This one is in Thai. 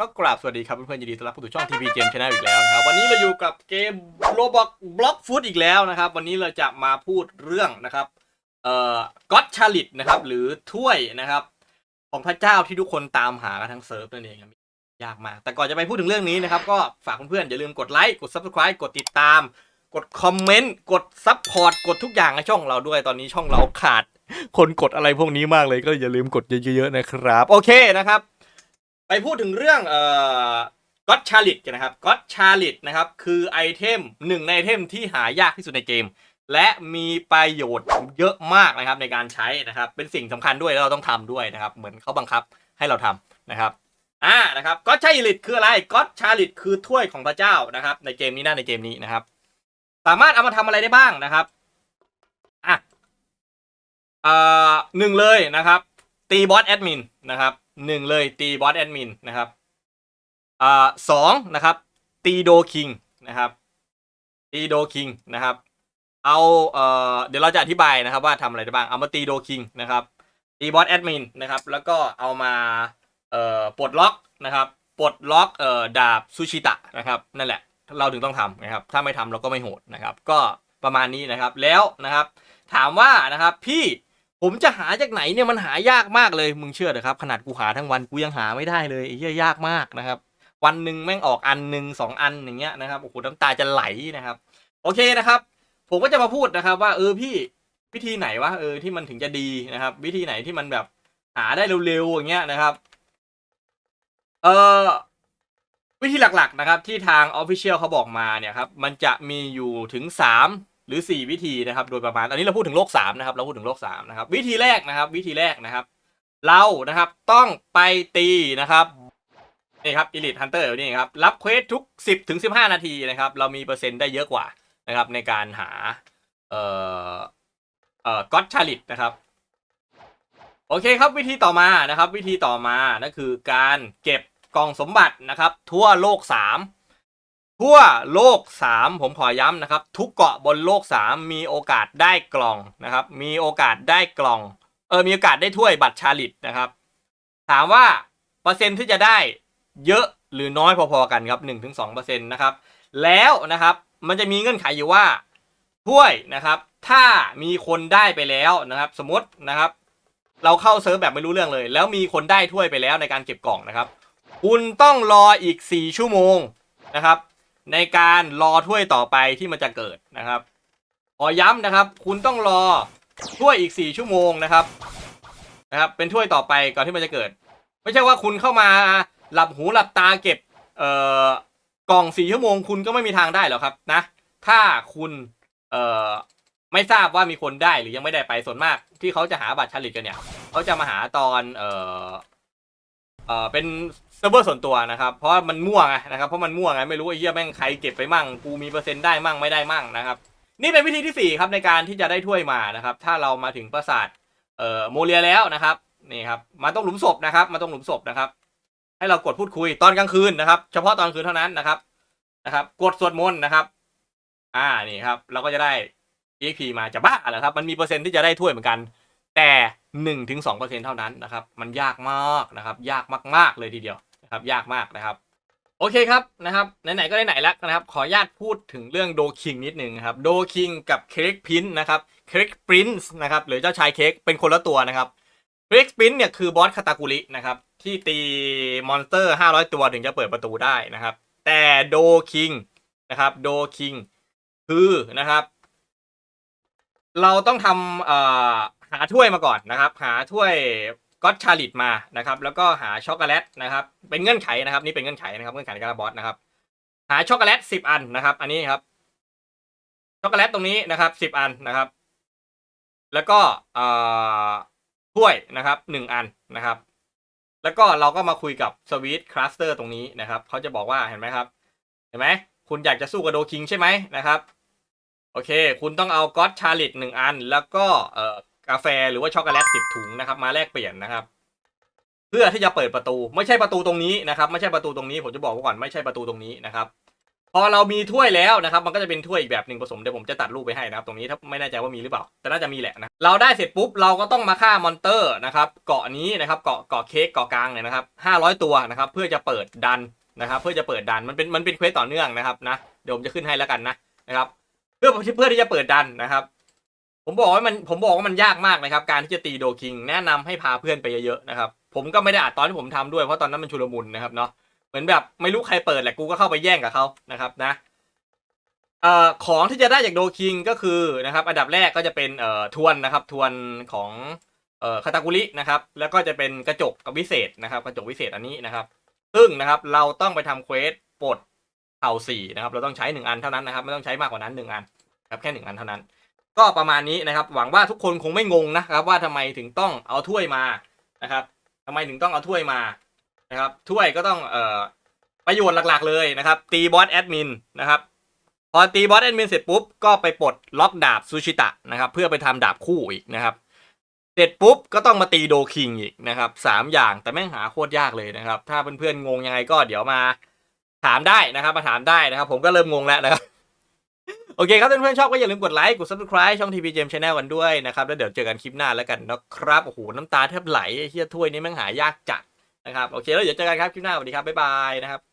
ก็กราบสวัสดีครับเพื่อนๆยินดีต้อนรับเข้าสู่ช่อง TP Game Channel อีกแล้วนะครับวันนี้เราอยู่กับเกม Roblox Block Food อีกแล้วนะครับ วันนี้เราจะมาพูดเรื่องนะครับเอ่อ God Chalit นะครับ หรือถ้วยนะครับ ของพระเจ้าที่ทุกคนตามหากันทั้งเซิร์ฟนั่นเองครับยากมาก แต่ก่อนจะไปพูดถึงเรื่องนี้นะครับ ก็ฝากเพื่อนๆอย่าลืมกดไลค์กด Subscribe กดติดตาม กดคอมเมนต์กดซับพอร์ตกดทุกอย่างในช่องเราด้วยตอนนี้ช่องเราขาด คนกดอะไรพวกนี้มากเลยก็อย่าลืมกดเยอะๆนะครับ โอเคนะครับ ไปพูดถึงเรื่องเอ่อก็ตชาลิตกันนะครับก็ตชาลิตนะครับ คือไอเทมหนึ่งในไอเทมที่หายากที่สุดในเกม และมีประโยชน์เยอะมากนะครับในการใช้นะครับ เป็นสิ่งสำคัญด้วยแล้วเราต้องทำด้วยนะครับ เหมือนเขาบังคับให้เราทำนะครับอ่านะครับก็ชาลิตคืออะไรก็ตชาลิตคือถ้วยของพระเจ้านะครับ ในเกมนี้นะในเกมนี้นะครับ สามารถเอามาทำอะไรได้บ้างนะครับอะอ่อหนึ่งเลยนะครับ ตีบอสแอดมินนะครับ หนึ่งเลยตีบอสแอดมินนะครับอ่าสองนะครับ ตีโดคิงนะครับตีโดคิงนะครับ เอาเอ่อเดี๋ยวเราจะอธิบายนะครับว่าทำอะไรได้บ้างเอามาตีโดคิงนะครับตีบอสแอดมินนะครับแล้วก็เอามาเอ่อปลดล็อกนะครับปลดล็อกเอ่อดาบซูชิตะนะครับนั่นแหละเราถึงต้องทำนะครับ ถ้าไม่ทำเราก็ไม่โหดนะครับ ก็ประมาณนี้นะครับแล้วนะครับ ถามว่านะครับพี่ ผมจะหาจากไหนเนี่ยมันหายากมากเลยมึงเชื่อเถอะครับ ขนาดกูหาทั้งวันกูยังหาไม่ได้เลยไอ้เหี้ยยากมากนะครับ วันหนึ่งแม่งออกอันหนึ่งสองอันอย่างเงี้ยนะครับโอ้โหน้ำตาจะไหลนะครับ โอเคนะครับ ผมก็จะมาพูดนะครับ ว่าเออพี่วิธีไหนวะเออที่มันถึงจะดีนะครับ วิธีไหนที่มันแบบหาได้เร็วๆอย่างเงี้ยนะครับ เออวิธีหลักๆนะครับ ที่ทาง Official เขาบอกมาเนี่ยครับ มันจะมีอยู่ถึง 3 หรือ 4 วิธีนะครับ โดยประมาณ อันนี้เราพูดถึงโลก3นะครับ เราพูดถึงโลก3นะครับ วิธีแรกนะครับ วิธีแรกนะครับ เรานะครับต้องไปตีนะครับนี่ครับ Elite Hunter อยู่นี่ครับ รับเควสทุก 10ถึง15 นาทีนะครับ เรามีเปอร์เซ็นต์ได้เยอะกว่านะครับ ในการหา เอ่อ เอ่อก็อตชาลิตนะครับ โอเคครับ วิธีต่อมานะครับ วิธีต่อมานั่นคือการเก็บกล่องสมบัตินะครับ ทั่วโลก 3 ทั่วโลก 3 ผมขอย้ำนะครับ ทุกเกาะบนโลก 3 มีโอกาสได้กล่องนะครับ มีโอกาสได้กล่องเออมีโอกาสได้ถ้วยบัตรชาลิตนะครับ ถามว่าเปอร์เซ็นต์ที่จะได้เยอะหรือน้อยพอๆกันครับ1-2%นะครับแล้วนะครับมันจะมีเงื่อนไขอยู่ว่าถ้วยนะครับ ถ้ามีคนได้ไปแล้วนะครับ สมมตินะครับ เราเข้าเซิร์ฟแบบไม่รู้เรื่องเลย แล้วมีคนได้ถ้วยไปแล้วในการเก็บกล่องนะครับ คุณต้องรออีก 4 ชั่วโมงนะครับ ในการรอถ้วยต่อไปที่มันจะเกิดนะครับขอย้ำนะครับ คุณต้องรอถ้วยอีก 4 ชั่วโมงนะครับนะครับเป็นถ้วยต่อไปก่อนที่มันจะเกิด ไม่ใช่ว่าคุณเข้ามาหลับหูหลับตาเก็บเอ่อกล่องสี่ชั่วโมงคุณก็ไม่มีทางได้หรอกครับนะ ถ้าคุณเอ่อไม่ทราบว่ามีคนได้หรือยังไม่ได้ไปส่วนมาก ที่เขาจะหาบัตรชาลิตกันเนี่ยเขาจะมาหาตอนเอ่อ เอ่อเป็นเซิร์ฟเวอร์ส่วนตัวนะครับเพราะมันมั่วไงนะครับเพราะมันมั่วไงไม่รู้ไอ้เหี้ยแม่งใครเก็บไปมั่งกูมีเปอร์เซ็นต์ได้มั่งไม่ได้มั่งนะครับนี่เป็นวิธีที่สี่ครับในการที่จะได้ถ้วยมานะครับ ถ้าเรามาถึงปราสาทเอ่อโมเรียแล้วนะครับนี่ครับมาต้องหลุมศพนะครับมาต้องหลุมศพนะครับ ให้เรากดพูดคุยตอนกลางคืนนะครับ เฉพาะตอนคืนเท่านั้นนะครับนะครับ กดสวดมนต์นะครับ อ่านี่ครับ เราก็จะได้ EXP มาจะบ้าเหรอครับ มันมีเปอร์เซ็นต์ที่จะได้ถ้วยเหมือนกัน แต่ หนึ่งถึงสองเปอร์เซ็นเท่านั้นนะครับ มันยากมากนะครับ ยากมาก ๆ เลยทีเดียวนะครับ ยากมากนะครับ โอเคครับนะครับ ไหน ๆ ก็ไหนๆแล้วนะครับ ขออนุญาตพูดถึงเรื่องโดคิงนิดนึงครับ โดคิงกับเค้กพินนะครับเค้กปรินซ์นะครับ หรือเจ้าชายเค้กเป็นคนละตัวนะครับเค้กปรินซ์เนี่ยคือบอสคาตากุรินะครับ ที่ตีมอนสเตอร์ 500 ตัวถึงจะเปิดประตูได้นะครับ แต่โดคิงนะครับโดคิงคือนะครับ เราต้องทำเอ่อ หาถ้วยมาก่อนนะครับ หาถ้วยก็อตชาลิตมานะครับ แล้วก็หาช็อกโกแลตนะครับ เป็นเงื่อนไขนะครับ นี่เป็นเงื่อนไขนะครับเงื่อนไขในการบอสนะครับ หาช็อกโกแลตสิบอันนะครับ อันนี้ครับช็อกโกแลตตรงนี้นะครับสิบอันนะครับ แล้วก็เอ่อถ้วยนะครับหนึ่งอันนะครับ แล้วก็เราก็มาคุยกับสวีทคลัสเตอร์ตรงนี้นะครับเขาจะบอกว่าเห็นไหมครับ เห็นไหมคุณอยากจะสู้กับโดคิงใช่ไหมนะครับ โอเค คุณต้องเอาก็อตชาลิตหนึ่งอัน แล้วก็เอ่อ กาแฟหรือว่าช็อกโกแลตสิบถุงนะครับมาแลกเปลี่ยนนะครับ เพื่อที่จะเปิดประตูไม่ใช่ประตูตรงนี้นะครับ ไม่ใช่ประตูตรงนี้ผมจะบอกไว้ก่อนไม่ใช่ประตูตรงนี้นะครับ พอเรามีถ้วยแล้วนะครับ มันก็จะเป็นถ้วยอีกแบบหนึ่งผสมเดี๋ยวผมจะตัดรูปไปให้นะครับ ตรงนี้ถ้าไม่แน่ใจว่ามีหรือเปล่า แต่น่าจะมีแหละนะเราได้เสร็จปุ๊บเราก็ต้องมาฆ่ามอนเตอร์นะครับ เกาะนี้นะครับเกาะเกาะเค้กเกาะกลางเนี่ยนะครับห้าร้อยตัวนะครับ เพื่อจะเปิดดันนะครับ เพื่อจะเปิดดันมันเป็นมันเป็นเควสต่อเนื่องนะครับนะเดี๋ยวผมจะขึ้นให้แล้วกันนะนะครับ เพื่อเพื่อที่จะเปิดดันนะครับ ผมบอกว่ามันผมบอกว่ามันยากมากนะครับ การที่จะตีโดคิงแนะนำให้พาเพื่อนไปเยอะๆนะครับ ผมก็ไม่ได้อัดตอนที่ผมทำด้วยเพราะตอนนั้นมันชุลมุนนะครับเนาะเหมือนแบบไม่รู้ใครเปิดแหละกูก็เข้าไปแย่งกับเขานะครับนะเอ่อของที่จะได้จากโดคิงก็คือนะครับ อันดับแรกก็จะเป็นเอ่อทวนนะครับ ทวนของเอ่อคาตากุรินะครับ แล้วก็จะเป็นกระจกกับวิเศษนะครับ กระจกวิเศษอันนี้นะครับ ซึ่งนะครับเราต้องไปทำเควสปลดเผ่าสี่นะครับ เราต้องใช้หนึ่งอันเท่านั้นนะครับ ไม่ต้องใช้มากกว่านั้นหนึ่งอันครับแค่หนึ่งอันเท่านั้น ก็ประมาณนี้นะครับ หวังว่าทุกคนคงไม่งงนะครับ ว่าทำไมถึงต้องเอาถ้วยมานะครับทำไมถึงต้องเอาถ้วยมานะครับ ถ้วยก็ต้องเอ่อประโยชน์หลักๆเลยนะครับ ตีบอสแอดมินนะครับพอตีบอสแอดมินเสร็จปุ๊บก็ไปปลดล็อกดาบซูชิตะนะครับเพื่อไปทำดาบคู่อีกนะครับ เสร็จปุ๊บก็ต้องมาตีโดคิงอีกนะครับสามอย่างแต่แม่งหาโคตรยากเลยนะครับ ถ้าเพื่อนๆงงยังไงก็เดี๋ยวมาถามได้นะครับ มาถามได้นะครับ ผมก็เริ่มงงแล้วนะครับ โอเคครับเพื่อนๆชอบก็อย่าลืมกดไลค์กด subscribe ช่องทีวีเจมชาแนลกันด้วยนะครับ แล้วเดี๋ยวเจอกันคลิปหน้าแล้วกันนะครับโอ้โหน้ำตาแทบไหลไอ้เฮียถ้วยนี้แม่งหายากจัดนะครับโอเคแล้วเดี๋ยวเจอกันครับคลิปหน้าสวัสดีครับบ๊ายบายนะครับ